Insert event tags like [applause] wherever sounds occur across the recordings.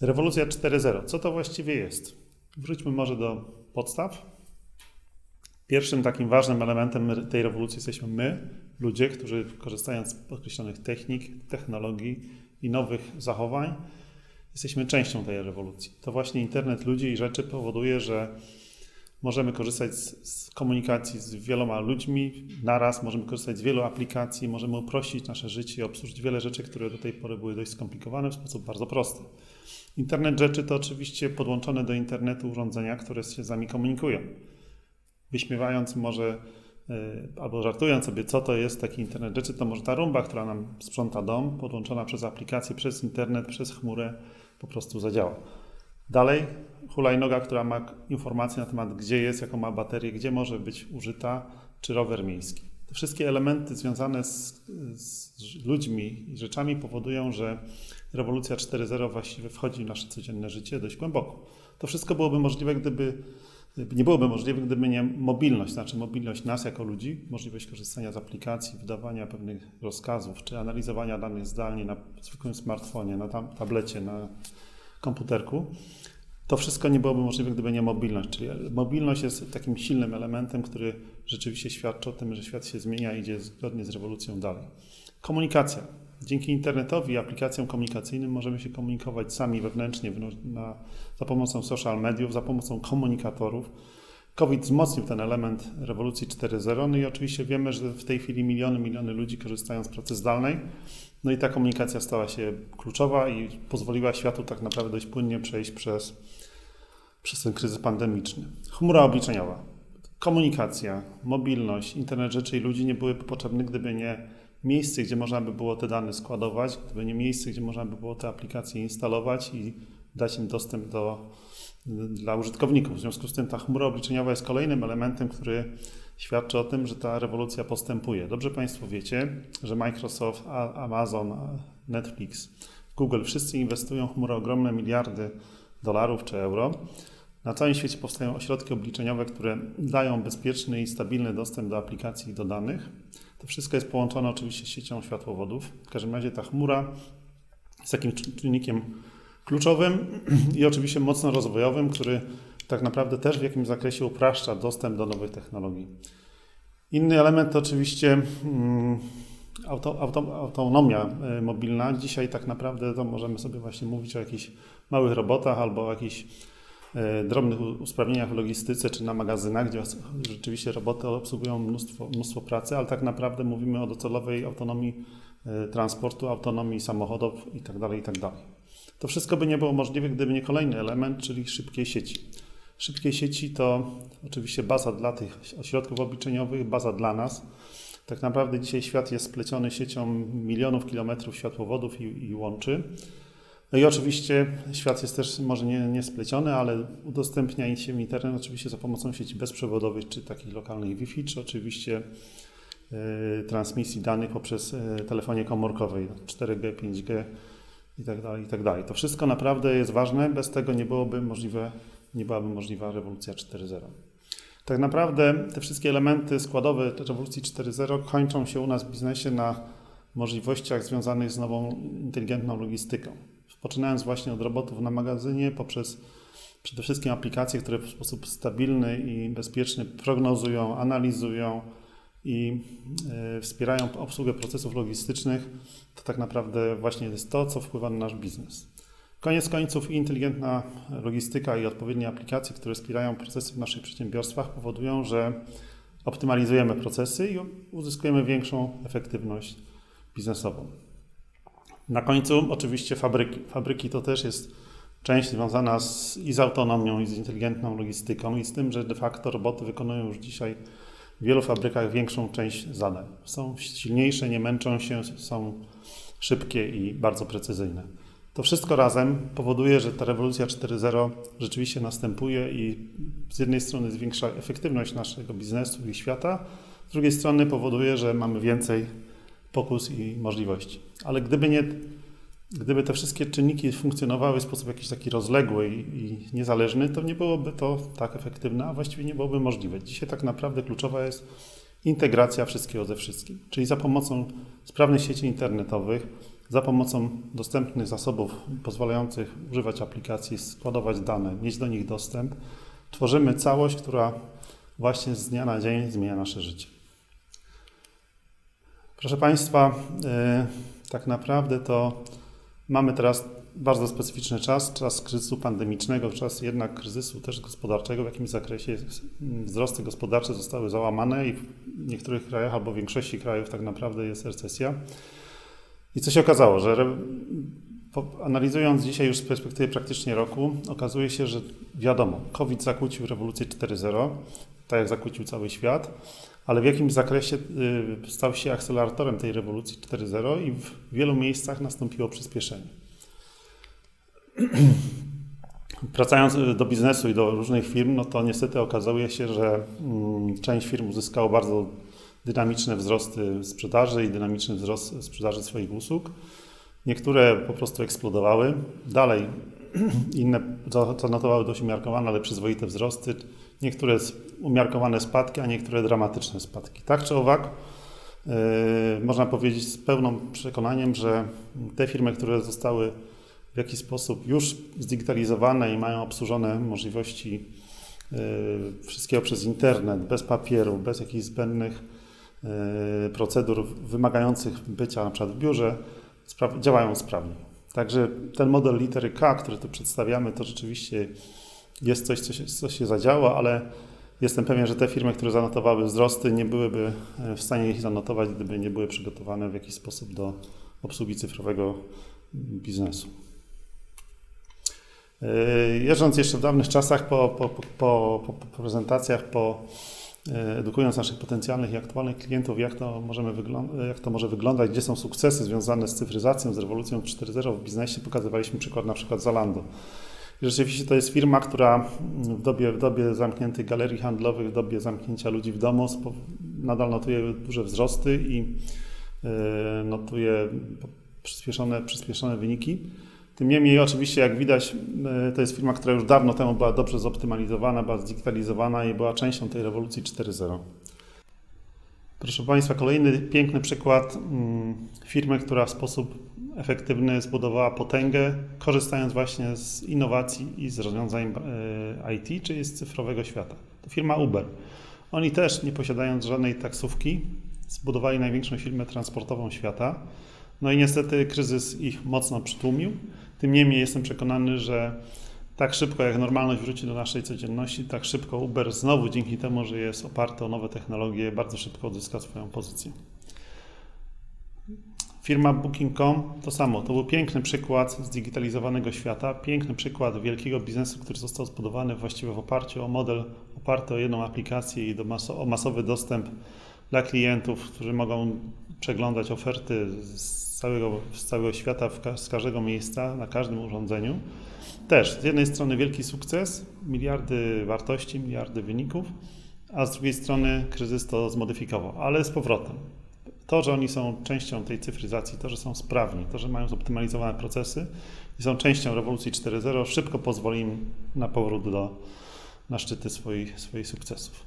Rewolucja 4.0. Co to właściwie jest? Wróćmy może do podstaw. Pierwszym takim ważnym elementem tej rewolucji jesteśmy my, ludzie, którzy korzystając z określonych technik, technologii i nowych zachowań, jesteśmy częścią tej rewolucji. To właśnie internet ludzi i rzeczy powoduje, że możemy korzystać z, z komunikacji z wieloma ludźmi naraz, możemy korzystać z wielu aplikacji, możemy uprościć nasze życie i obsłużyć wiele rzeczy, które do tej pory były dość skomplikowane w sposób bardzo prosty. Internet rzeczy to oczywiście podłączone do internetu urządzenia, które się z nami komunikują. Wyśmiewając może y, albo żartując sobie, co to jest taki internet rzeczy, to może ta rumba, która nam sprząta dom, podłączona przez aplikację, przez internet, przez chmurę, po prostu zadziała. Dalej hulajnoga, która ma informacje na temat, gdzie jest, jaką ma baterię, gdzie może być użyta, czy rower miejski. Te wszystkie elementy związane z, z ludźmi i rzeczami powodują, że rewolucja 4.0 właściwie wchodzi w nasze codzienne życie dość głęboko. To wszystko byłoby możliwe, gdyby nie byłoby możliwe, gdyby nie mobilność, znaczy mobilność nas jako ludzi, możliwość korzystania z aplikacji, wydawania pewnych rozkazów, czy analizowania danych zdalnie na zwykłym smartfonie, na tam, tablecie, na komputerku. To wszystko nie byłoby możliwe, gdyby nie mobilność. Czyli mobilność jest takim silnym elementem, który rzeczywiście świadczy o tym, że świat się zmienia i idzie zgodnie z rewolucją dalej. Komunikacja. Dzięki internetowi i aplikacjom komunikacyjnym możemy się komunikować sami wewnętrznie na, za pomocą social mediów, za pomocą komunikatorów. COVID wzmocnił ten element rewolucji 4.0, no i oczywiście wiemy, że w tej chwili miliony, miliony ludzi korzystają z pracy zdalnej. No i ta komunikacja stała się kluczowa i pozwoliła światu tak naprawdę dość płynnie przejść przez, przez ten kryzys pandemiczny. Chmura obliczeniowa, komunikacja, mobilność, internet rzeczy i ludzi nie byłyby potrzebne, gdyby nie miejsce, gdzie można by było te dane składować, gdyby nie miejsce, gdzie można by było te aplikacje instalować i dać im dostęp do, dla użytkowników. W związku z tym ta chmura obliczeniowa jest kolejnym elementem, który świadczy o tym, że ta rewolucja postępuje. Dobrze Państwo wiecie, że Microsoft, Amazon, Netflix, Google wszyscy inwestują w chmurę ogromne miliardy dolarów czy euro. Na całym świecie powstają ośrodki obliczeniowe, które dają bezpieczny i stabilny dostęp do aplikacji i do danych. To wszystko jest połączone oczywiście z siecią światłowodów. W każdym razie ta chmura jest takim czynnikiem kluczowym [clears throat] i oczywiście mocno rozwojowym, który tak naprawdę też w jakimś zakresie upraszcza dostęp do nowych technologii. Inny element to oczywiście mm, auto, auto, autonomia y, mobilna. Dzisiaj tak naprawdę to możemy sobie właśnie mówić o jakichś małych robotach albo o jakichś drobnych usprawnieniach w logistyce czy na magazynach, gdzie rzeczywiście roboty obsługują mnóstwo, mnóstwo pracy, ale tak naprawdę mówimy o docelowej autonomii y, transportu, autonomii samochodów itd. itd. To wszystko by nie było możliwe, gdyby nie kolejny element, czyli szybkie sieci. Szybkie sieci to oczywiście baza dla tych ośrodków obliczeniowych, baza dla nas. Tak naprawdę dzisiaj świat jest spleciony siecią milionów kilometrów światłowodów i, i łączy. No i oczywiście świat jest też może nie, nie spleciony, ale udostępnia się internet oczywiście za pomocą sieci bezprzewodowych, czy takich lokalnych Wi-Fi, czy oczywiście y, transmisji danych poprzez y, telefonie komórkowej 4G, 5G i tak dalej, i tak dalej. To wszystko naprawdę jest ważne, bez tego nie byłoby możliwe nie byłaby możliwa rewolucja 4.0. Tak naprawdę te wszystkie elementy składowe rewolucji 4.0 kończą się u nas w biznesie na możliwościach związanych z nową inteligentną logistyką. Poczynając właśnie od robotów na magazynie, poprzez przede wszystkim aplikacje, które w sposób stabilny i bezpieczny prognozują, analizują i y, wspierają obsługę procesów logistycznych, to tak naprawdę właśnie jest to, co wpływa na nasz biznes. Koniec końców inteligentna logistyka i odpowiednie aplikacje, które wspierają procesy w naszych przedsiębiorstwach, powodują, że optymalizujemy procesy i uzyskujemy większą efektywność biznesową. Na końcu oczywiście fabryki. Fabryki to też jest część związana z, i z autonomią, i z inteligentną logistyką, i z tym, że de facto roboty wykonują już dzisiaj w wielu fabrykach większą część zadań. Są silniejsze, nie męczą się, są szybkie i bardzo precyzyjne. To wszystko razem powoduje, że ta rewolucja 4.0 rzeczywiście następuje i z jednej strony zwiększa efektywność naszego biznesu i świata, z drugiej strony powoduje, że mamy więcej pokus i możliwości. Ale gdyby nie, gdyby te wszystkie czynniki funkcjonowały w sposób jakiś taki rozległy i, i niezależny, to nie byłoby to tak efektywne, a właściwie nie byłoby możliwe. Dzisiaj tak naprawdę kluczowa jest integracja wszystkiego ze wszystkim, czyli za pomocą sprawnych sieci internetowych, za pomocą dostępnych zasobów pozwalających używać aplikacji, składować dane, mieć do nich dostęp, tworzymy całość, która właśnie z dnia na dzień zmienia nasze życie. Proszę Państwa, yy, tak naprawdę to mamy teraz bardzo specyficzny czas, czas kryzysu pandemicznego, czas jednak kryzysu też gospodarczego, w jakimś zakresie wzrosty gospodarcze zostały załamane i w niektórych krajach albo w większości krajów tak naprawdę jest recesja. I co się okazało, że analizując dzisiaj już z perspektywy praktycznie roku, okazuje się, że wiadomo, COVID zakłócił rewolucję 4.0, tak jak zakłócił cały świat, ale w jakimś zakresie y, stał się akceleratorem tej rewolucji 4.0 i w wielu miejscach nastąpiło przyspieszenie. [clears throat] Wracając do biznesu i do różnych firm, no to niestety okazuje się, że mm, część firm uzyskało bardzo dynamiczne wzrosty sprzedaży i dynamiczny wzrost sprzedaży swoich usług. Niektóre po prostu eksplodowały. Dalej [clears throat] inne zanotowały dość umiarkowane, ale przyzwoite wzrosty. Niektóre umiarkowane spadki, a niektóre dramatyczne spadki. Tak czy owak, yy, można powiedzieć z pełnym przekonaniem, że te firmy, które zostały w jakiś sposób już zdigitalizowane i mają obsłużone możliwości yy, wszystkiego przez internet, bez papieru, bez jakichś zbędnych yy, procedur wymagających bycia na przykład w biurze, działają sprawnie. Także ten model litery K, który tu przedstawiamy, to rzeczywiście jest coś, co się, co się zadziało, ale jestem pewien, że te firmy, które zanotowały wzrosty, nie byłyby e, w stanie ich zanotować, gdyby nie były przygotowane w jakiś sposób do obsługi cyfrowego biznesu. E, jeżdżąc jeszcze w dawnych czasach po, po, po, po prezentacjach, po E, edukując naszych potencjalnych i aktualnych klientów, jak to, możemy jak to może wyglądać, gdzie są sukcesy związane z cyfryzacją, z rewolucją 4.0 w biznesie, pokazywaliśmy przykład na przykład Zalando. Rzeczywiście to jest firma, która w dobie, w dobie zamkniętych galerii handlowych, w dobie zamknięcia ludzi w domu nadal notuje duże wzrosty i e, notuje przyspieszone, przyspieszone wyniki. Tym niemniej, oczywiście, jak widać, e, to jest firma, która już dawno temu była dobrze zoptymalizowana, była zdigitalizowana i była częścią tej rewolucji 4.0. Proszę Państwa, kolejny piękny przykład mm, firmy, która w sposób efektywny zbudowała potęgę, korzystając właśnie z innowacji i z rozwiązań e, IT, czyli z cyfrowego świata. To firma Uber. Oni też, nie posiadając żadnej taksówki, zbudowali największą firmę transportową świata. No i niestety kryzys ich mocno przytłumił. Tym niemniej jestem przekonany, że tak szybko jak normalność wróci do naszej codzienności, tak szybko Uber znowu dzięki temu, że jest oparty o nowe technologie, bardzo szybko odzyska swoją pozycję. Firma Booking.com to samo. To był piękny przykład zdigitalizowanego świata, piękny przykład wielkiego biznesu, który został zbudowany właściwie w oparciu o model oparty o jedną aplikację i do maso, o masowy dostęp dla klientów, którzy mogą przeglądać oferty z całego, z całego świata, z każdego miejsca, na każdym urządzeniu. Też z jednej strony wielki sukces, miliardy wartości, miliardy wyników, a z drugiej strony kryzys to zmodyfikował, ale z powrotem. To, że oni są częścią tej cyfryzacji, to, że są sprawni, to, że mają zoptymalizowane procesy i są częścią rewolucji 4.0, szybko pozwoli im na powrót do, na szczyty swoich, swoich sukcesów.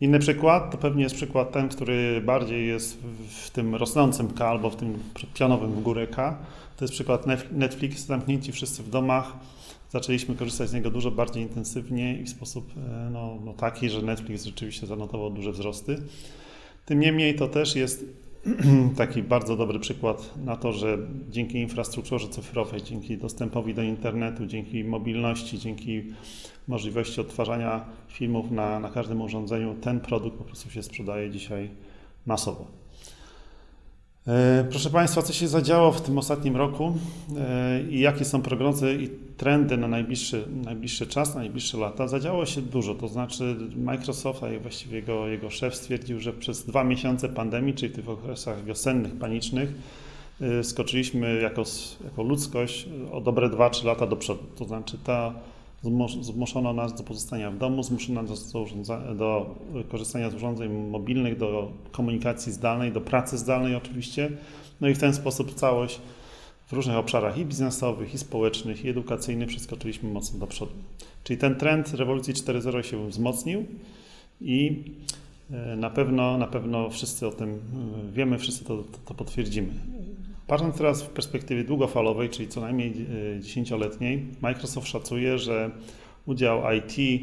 Inny przykład to pewnie jest przykład ten, który bardziej jest w tym rosnącym K albo w tym pionowym w górę K. To jest przykład Netflix, zamknięci wszyscy w domach. Zaczęliśmy korzystać z niego dużo bardziej intensywnie i w sposób e, no, no taki, że Netflix rzeczywiście zanotował duże wzrosty. Tym niemniej to też jest [clears throat] taki bardzo dobry przykład na to, że dzięki infrastrukturze cyfrowej, dzięki dostępowi do internetu, dzięki mobilności, dzięki możliwości odtwarzania filmów na, na każdym urządzeniu, ten produkt po prostu się sprzedaje dzisiaj masowo. E, proszę Państwa, co się zadziało w tym ostatnim roku e, i jakie są prognozy i trendy na najbliższy, najbliższy czas, na najbliższe lata? Zadziało się dużo, to znaczy Microsoft, a właściwie jego, jego szef stwierdził, że przez dwa miesiące pandemii, czyli w tych okresach wiosennych, panicznych, e, skoczyliśmy jako, jako ludzkość o dobre 2-3 lata do przodu. To znaczy ta Zmuszono nas do pozostania w domu, zmuszono nas do, do, korzystania z urządzeń mobilnych, do komunikacji zdalnej, do pracy zdalnej oczywiście. No i w ten sposób całość w różnych obszarach i biznesowych, i społecznych, i edukacyjnych przeskoczyliśmy mocno do przodu. Czyli ten trend rewolucji 4.0 się wzmocnił i e, na pewno, na pewno wszyscy o tym e, wiemy, wszyscy to, to, to potwierdzimy. Patrząc teraz w perspektywie długofalowej, czyli co najmniej e, dziesięcioletniej, Microsoft szacuje, że udział IT,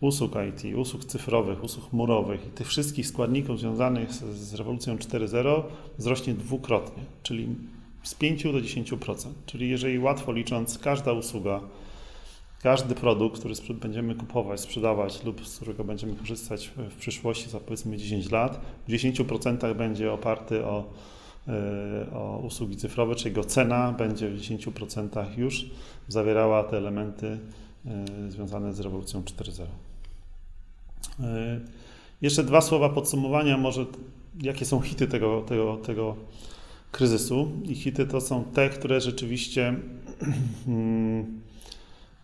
usług IT, usług cyfrowych, usług chmurowych i tych wszystkich składników związanych z, z rewolucją 4.0 wzrośnie dwukrotnie, czyli z 5 do 10%. Czyli jeżeli łatwo licząc, każda usługa, każdy produkt, który będziemy kupować, sprzedawać lub z którego będziemy korzystać w- przyszłości za powiedzmy 10 lat, w 10% będzie oparty o, o usługi cyfrowe, czyli jego cena będzie w 10% już zawierała te elementy e, związane z rewolucją 4.0. E, Jeszcze dwa słowa podsumowania, może jakie są hity tego, tego, tego kryzysu. I hity to są te, które rzeczywiście mm,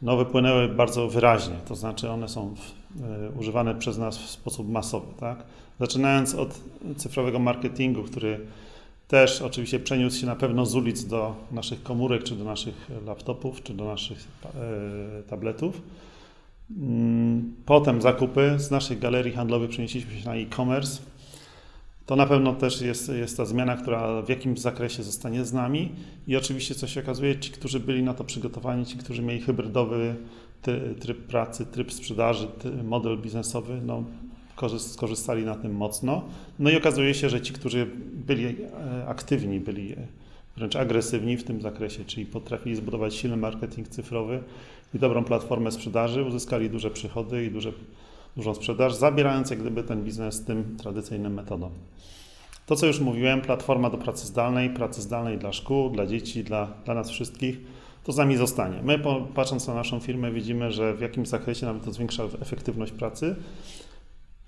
no, wypłynęły bardzo wyraźnie, to znaczy one są e, używane przez nas w sposób masowy. Tak? Zaczynając od cyfrowego marketingu, który też oczywiście przeniósł się na pewno z ulic do naszych komórek, czy do naszych laptopów, czy do naszych e, tabletów. Mm, Potem zakupy z naszych galerii handlowych przenieśliśmy się na e-commerce. To na pewno też jest, jest ta zmiana, która w jakimś zakresie zostanie z nami. I oczywiście, co się okazuje, ci, którzy byli na to przygotowani, ci, którzy mieli hybrydowy tryb pracy, tryb sprzedaży, model biznesowy, no, skorzystali na tym mocno. No i okazuje się, że ci, którzy byli e, aktywni, byli e, wręcz agresywni w tym zakresie, czyli potrafili zbudować silny marketing cyfrowy i dobrą platformę sprzedaży, uzyskali duże przychody i duże, dużą sprzedaż, zabierając jak gdyby ten biznes tym tradycyjnym metodą. To, co już mówiłem, platforma do pracy zdalnej, pracy zdalnej dla szkół, dla dzieci, dla, dla nas wszystkich, to z nami zostanie. My, patrząc na naszą firmę, widzimy, że w jakimś zakresie nawet to zwiększa efektywność pracy.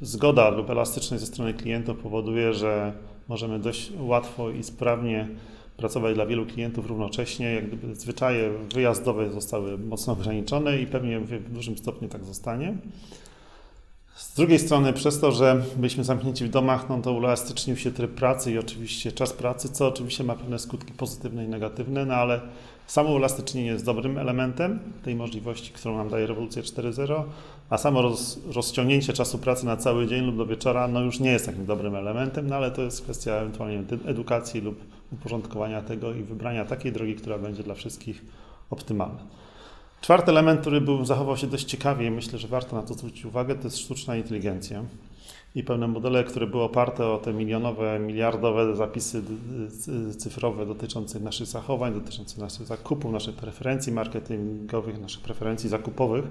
Zgoda lub elastyczność ze strony klientów powoduje, że możemy dość łatwo i sprawnie pracować dla wielu klientów równocześnie. Jak gdyby zwyczaje wyjazdowe zostały mocno ograniczone i pewnie w dużym stopniu tak zostanie. Z drugiej strony, przez to, że byliśmy zamknięci w domach, no to uelastycznił się tryb pracy i oczywiście czas pracy, co oczywiście ma pewne skutki pozytywne i negatywne, no ale samo uelastycznienie jest dobrym elementem tej możliwości, którą nam daje rewolucja 4.0, a samo roz, rozciągnięcie czasu pracy na cały dzień lub do wieczora, no już nie jest takim dobrym elementem, no ale to jest kwestia ewentualnie edukacji lub uporządkowania tego i wybrania takiej drogi, która będzie dla wszystkich optymalna. Czwarty element, który był, zachował się dość ciekawie i myślę, że warto na to zwrócić uwagę, to jest sztuczna inteligencja i pewne modele, które były oparte o te milionowe, miliardowe zapisy cy- cyfrowe dotyczące naszych zachowań, dotyczące naszych zakupów, naszych preferencji marketingowych, naszych preferencji zakupowych.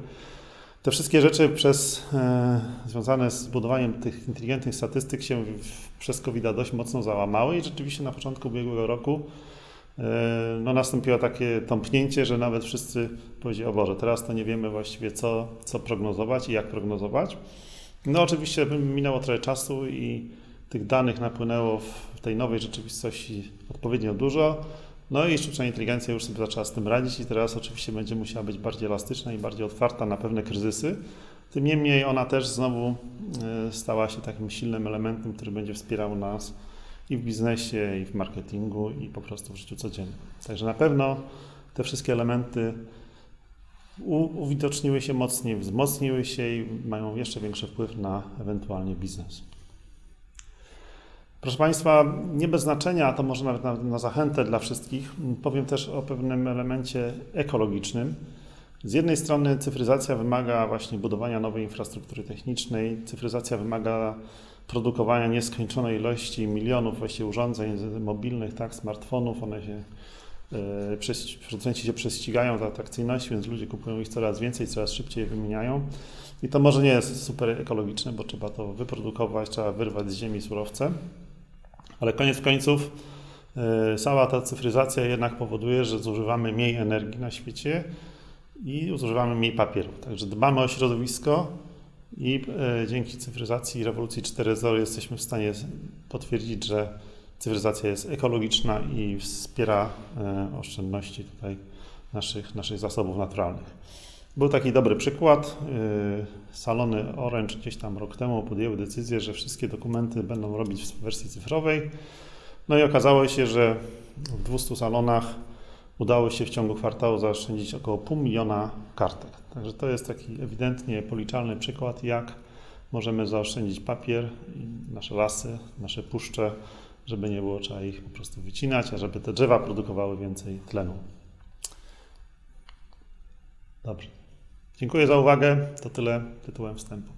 Te wszystkie rzeczy przez, e, związane z budowaniem tych inteligentnych statystyk się w, przez covid dość mocno załamały i rzeczywiście na początku ubiegłego roku no, nastąpiło takie tąpnięcie, że nawet wszyscy powiedzieli, o Boże, teraz to nie wiemy właściwie co, co prognozować i jak prognozować. No oczywiście minęło trochę czasu i tych danych napłynęło w tej nowej rzeczywistości odpowiednio dużo. No i sztuczna inteligencja już sobie zaczęła z tym radzić i teraz oczywiście będzie musiała być bardziej elastyczna i bardziej otwarta na pewne kryzysy. Tym niemniej ona też znowu e, stała się takim silnym elementem, który będzie wspierał nas i w biznesie, i w marketingu, i po prostu w życiu codziennym. Także na pewno te wszystkie elementy uwidoczniły się mocniej, wzmocniły się i mają jeszcze większy wpływ na ewentualnie biznes. Proszę Państwa, nie bez znaczenia, a to może nawet na, na zachętę dla wszystkich, powiem też o pewnym elemencie ekologicznym. Z jednej strony cyfryzacja wymaga właśnie budowania nowej infrastruktury technicznej, cyfryzacja wymaga produkowania nieskończonej ilości milionów właśnie urządzeń mobilnych, tak, smartfonów, one się e, producenci się prześcigają za atrakcyjnością, więc ludzie kupują ich coraz więcej, coraz szybciej wymieniają. I to może nie jest super ekologiczne, bo trzeba to wyprodukować, trzeba wyrwać z ziemi surowce. Ale koniec końców e, cała ta cyfryzacja jednak powoduje, że zużywamy mniej energii na świecie i zużywamy mniej papieru. Także dbamy o środowisko i e, dzięki cyfryzacji i rewolucji 4.0 jesteśmy w stanie potwierdzić, że cyfryzacja jest ekologiczna i wspiera e, oszczędności tutaj naszych, naszych zasobów naturalnych. Był taki dobry przykład. e, Salony Orange gdzieś tam rok temu podjęły decyzję, że wszystkie dokumenty będą robić w wersji cyfrowej. No i okazało się, że w 200 salonach udało się w ciągu kwartału zaoszczędzić około pół miliona kartek. Także to jest taki ewidentnie policzalny przykład, jak możemy zaoszczędzić papier, nasze lasy, nasze puszcze żeby nie było trzeba ich po prostu wycinać, a żeby te drzewa produkowały więcej tlenu. Dobrze. Dziękuję za uwagę. To tyle tytułem wstępu.